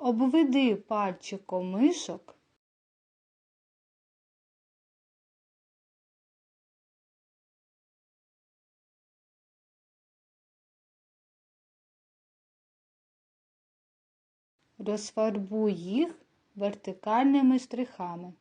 обведи пальчиком мишок. Розфарбуй їх вертикальними штрихами.